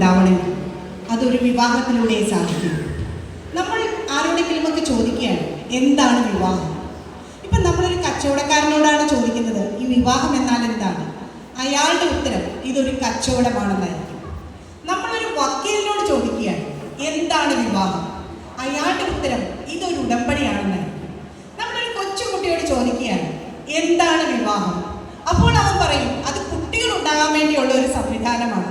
ഉണ്ടാവണമെങ്കിൽ അതൊരു വിവാഹത്തിലൂടെ സാധിക്കും. നമ്മൾ ആരോടെങ്കിലുമൊക്കെ ചോദിക്കുകയാണ് എന്താണ് വിവാഹം? ഇപ്പൊ നമ്മളൊരു കച്ചവടക്കാരനോടാണ് ചോദിക്കുന്നത് ഈ വിവാഹം എന്നാൽ എന്താണ്? അയാളുടെ ഉത്തരം ഇതൊരു കച്ചവടമാണെന്നായിരിക്കും. നമ്മളൊരു വക്കീലിനോട് ചോദിക്കുകയാണ് എന്താണ് വിവാഹം? അയാളുടെ ഉത്തരം ഇതൊരു ഉടമ്പടിയാണെന്നായിരിക്കും. നമ്മളൊരു കൊച്ചുകുട്ടിയോട് ചോദിക്കുകയാണ് എന്താണ് വിവാഹം? അപ്പോൾ അവൻ പറയും അത് കുട്ടികൾ ഉണ്ടാകാൻ വേണ്ടിയുള്ള ഒരു സംവിധാനമാണ്.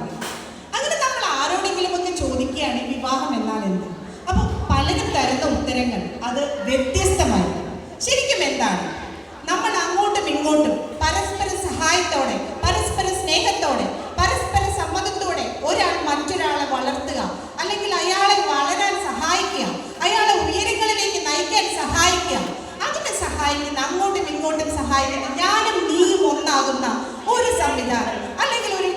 സഹായിക്കുന്ന ഞാനും നീയും ഒന്നാകുന്ന ഒരു സംവിധാനം അല്ലെങ്കിൽ ഒരു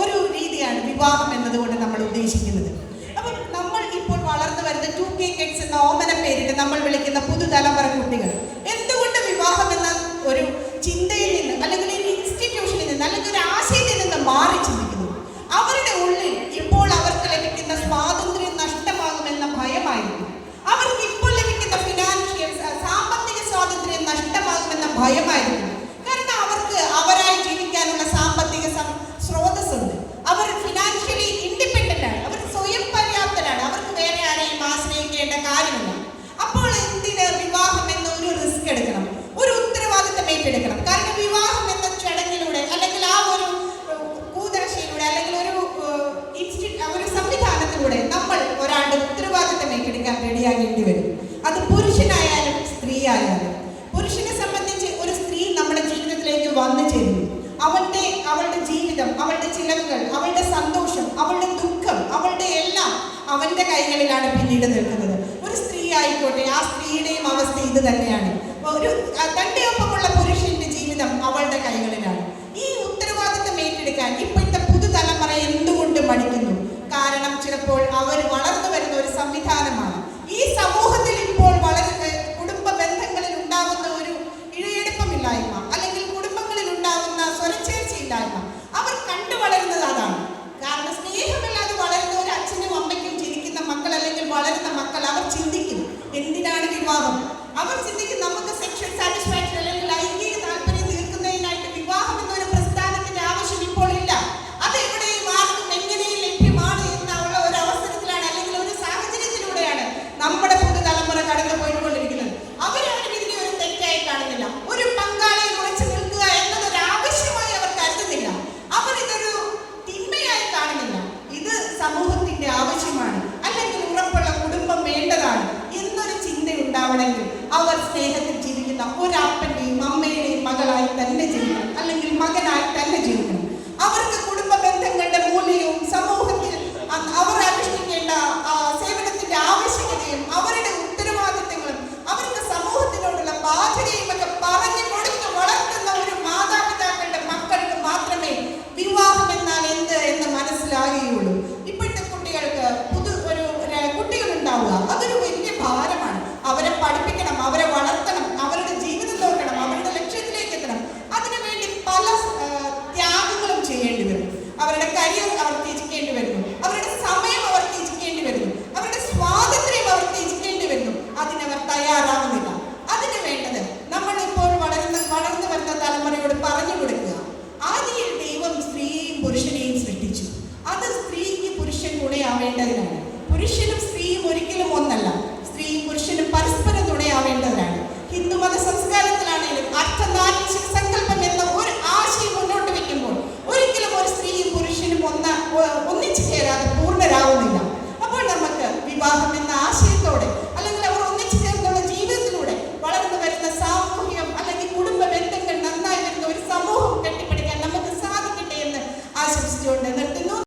ഒരു രീതിയാണ് വിവാഹം എന്നതുകൊണ്ട് നമ്മൾ ഉദ്ദേശിക്കുന്നത്. അപ്പം നമ്മൾ ഇപ്പോൾ വളർന്നു വരുന്ന ടു കെ കെറ്റ്സ് എന്ന ഓമന പേരിട്ട് നമ്മൾ വിളിക്കുന്ന പുതുതലമുറ ഭയമായിരിക്കുന്നു. കാരണം അവർക്ക് അവരായി ജീവിക്കാനുള്ള സാമ്പത്തിക സ്രോതസ്സുണ്ട്. അവർ ഫിനാൻഷ്യലി ഇൻഡിപെൻഡന്റ് ആണ്. അവർ സ്വയം പര്യാപ്തരാണ്. അവർക്ക് വേറെ ആരെയും ആശ്രയിക്കേണ്ട കാര്യമില്ല. അപ്പോൾ എന്തിന് വിവാഹം എന്ന ഒരു റിസ്ക് എടുക്കണം? ഒരു ഉത്തരവാദിത്തം ഏറ്റെടുക്കണം. കാരണം വിവാഹം എന്ന ചടങ്ങിലൂടെ അല്ലെങ്കിൽ ആ ഒരു കൂതരശയിലൂടെ അല്ലെങ്കിൽ ഒരു ഒരു സംവിധാനത്തിലൂടെ നമ്മൾ ഒരാളുടെ ഉത്തരവാദിത്തം ഏറ്റെടുക്കാൻ റെഡിയാകേണ്ടി വരും. കൈകളിലാണ് പിന്നീട് നിൽക്കുന്നത്. ഒരു സ്ത്രീ ആയിക്കോട്ടെ ആ സ്ത്രീയുടെയും അവസ്ഥ ഇത് തന്നെയാണ്. ഒരു തൻ ഉണ്ടാവണമെങ്കിൽ അവർ സ്നേഹത്തിൽ ജീവിക്കുന്ന ഒരപ്പന്റെയും അമ്മയുടെയും മകളായി തന്നെ ജീവിക്കണം. അല്ലെങ്കിൽ മകനായി തന്നെ ജീവിക്കണം. അവർക്ക്